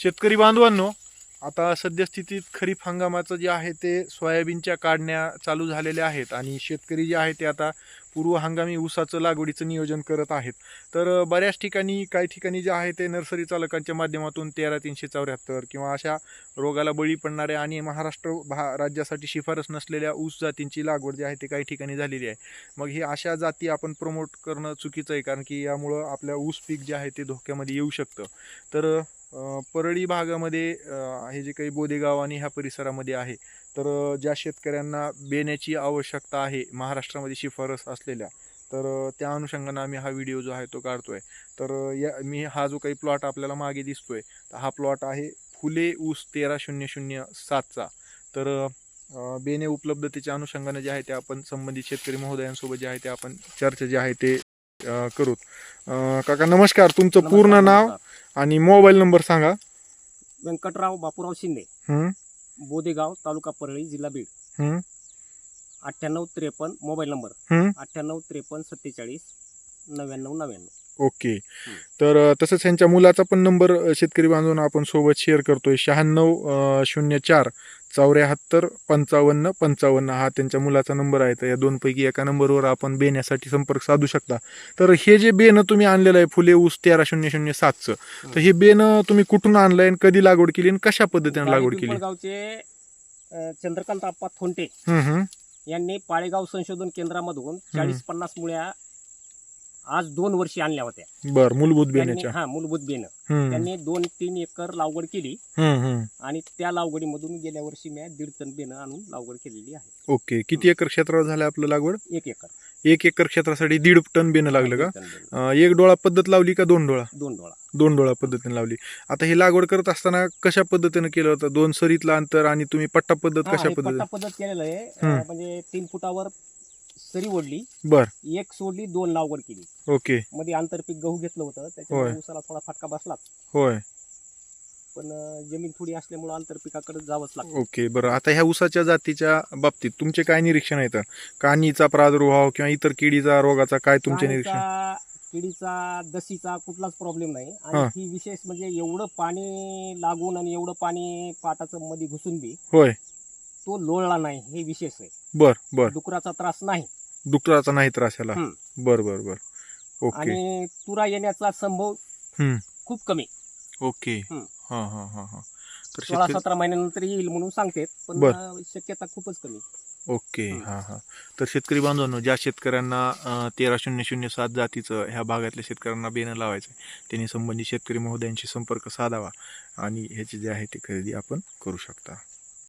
शेतकरी बांधवांनो आता सद्यस्थितीत खरीप हंगामाचं जे आहे ते सोयाबीनच्या काढण्या चालू झालेल्या आहेत आणि शेतकरी जे आहे ते आता पूर्व हंगामी ऊसाचं लागवडीचं नियोजन करत आहेत. तर बऱ्याच ठिकाणी काही ठिकाणी जे आहे ते नर्सरी चालकांच्या माध्यमातून तेरा तीनशे चौऱ्याहत्तर किंवा अशा रोगाला बळी पडणाऱ्या आणि महाराष्ट्र भा राज्यासाठी शिफारस नसलेल्या ऊस जातींची लागवड जी आहे ते काही ठिकाणी झालेली आहे. मग ही अशा जाती आपण प्रमोट करणं चुकीचं आहे कारण की यामुळं आपल्या ऊस पीक जे आहे ते धोक्यामध्ये येऊ शकतं. तर परळी भागामध्ये हे जे काही बोदेगाव आणि ह्या परिसरामध्ये आहे तर ज्या शेतकऱ्यांना बेण्याची आवश्यकता आहे महाराष्ट्रामध्ये शिफारस असलेल्या. तर त्या अनुषंगानं आम्ही हा व्हिडिओ जो आहे तो काढतोय. तर अ, या मी हा जो काही प्लॉट आपल्याला मागे दिसतोय तर हा प्लॉट आहे फुले ऊस तेरा शून्य शून्य सातचा. तर बेने उपलब्धतेच्या अनुषंगाने जे आहे ते आपण संबंधित शेतकरी महोदयांसोबत जे आहे ते आपण चर्चा जे आहे ते करू. काका नमस्कार तुमचं पूर्ण नाव. आणि मोबाईल नंबर सांगा. व्यंकटराव बापूराव शिंदे. बोदेगाव तालुका परळी जिल्हा बीड. अठ्ठ्याण्णव त्रेपन्न मोबाईल नंबर. अठ्ठ्याण्णव त्रेपन्न सत्तेचाळीस नव्याण्णव नव्याण्णव. ओके. तर अ, तसंच ह्यांच्या मुलाचा पण नंबर अ, शेतकरी बांधवांना आपण सोबत शेअर करतोय. शहाण्णव अ, शून्य चार चौऱ्याहत्तर पंचावन्न पंचावन्न हा त्यांच्या मुलाचा नंबर आहे. तर या दोनपैकी एका नंबरवर आपण बेण्यासाठी संपर्क साधू शकता. तर हे जे बेनं तुम्ही आणलेलं आहे फुले ऊस तेरा शून्य शून्य सातचं. तर हे बेनं तुम्ही कुठून आणलंय आणि कधी लागवड केली आणि कशा पद्धतीने लागवड केली? गावचे चंद्रकांत आप्पा थोंटे हम्म, हम्म. यांनी पाळेगाव संशोधन केंद्रामधून चाळीस पन्नास मुळ्या आज दोन वर्षी आणल्या होत्या. बर मूलभूत त्यांनी हा मूलभूत बेन हम्म, त्यांनी दोन तीन एकर लागवड केली. हम्म, हम्म. आणि त्या लागवडीमधून गेल्या वर्षी मी दीड टन बेन आणून लागवड केलेली आहे. ओके किती एकर क्षेत्रावर झालं आपलं लागवड? एक एकर. एक एकर क्षेत्रासाठी दीड टन बेनं लागलं का? दीड टन बेनं. अं, एक डोळा पद्धत लावली का दोन डोळा? दोन डोळा. दोन डोळा पद्धतीने लावली. आता हे लागवड करत असताना कशा पद्धतीने केलं होतं? दोन सरीतलं अंतर आणि तुम्ही पट्टा पद्धत हा, कशा हे पद्धतीने? पद्धत केलेलं आहे. हम्म. अं, म्हणजे तीन फुटावर सरी ओढली. बर. एक सोडली दोन लागवड केली. ओके. मध्ये आंतरपीक गहू घेतलं होतं त्याच्यामुळे होय. उसाला थोडा फटका बसला होय. पण अं, जमीन थोडी असल्यामुळे आंतरपिकाकडे जावंच लागतं. ओके बरं. आता ह्या ऊसाच्या जातीच्या बाबतीत तुमचे काय निरीक्षण आहेत? कानीचा प्रादुर्भाव किंवा इतर किडीचा रोगाचा काय तुमचे निरीक्षण? किडीचा दसीचा कुठलाच प्रॉब्लेम नाही. हा. आणि ही. विशेष म्हणजे एवढं पाणी लागून आणि एवढं पाणी पाटाचं मध्ये घुसून बी होय. तो लोळला नाही हे विशेष आहे. बर बर. डुकराचा त्रास नाही. डुकराचा नाही त्रास याला हम्म. बर बर बर ओके आणि तुरा येण्याचा संभव हम्म. खूप कमी ओके हम्म. हा हा हा हा तर सोळा शेतकरी सतरा महिन्यानंतर येईल म्हणून सांगते पण बर. अं, शक्यता खूपच कमी ओके हं. हां हां तर शेतकरी बांधवांनो ज्या शेतकऱ्यांना अं, तेरा शून्य शून्य सात जातीचं ह्या भागातल्या शेतकऱ्यांना बेणं लावायचं आहे त्यांनी संबंधित शेतकरी महोदयांशी संपर्क साधावा आणि ह्याची जे आहे ते खरेदी आपण करू शकता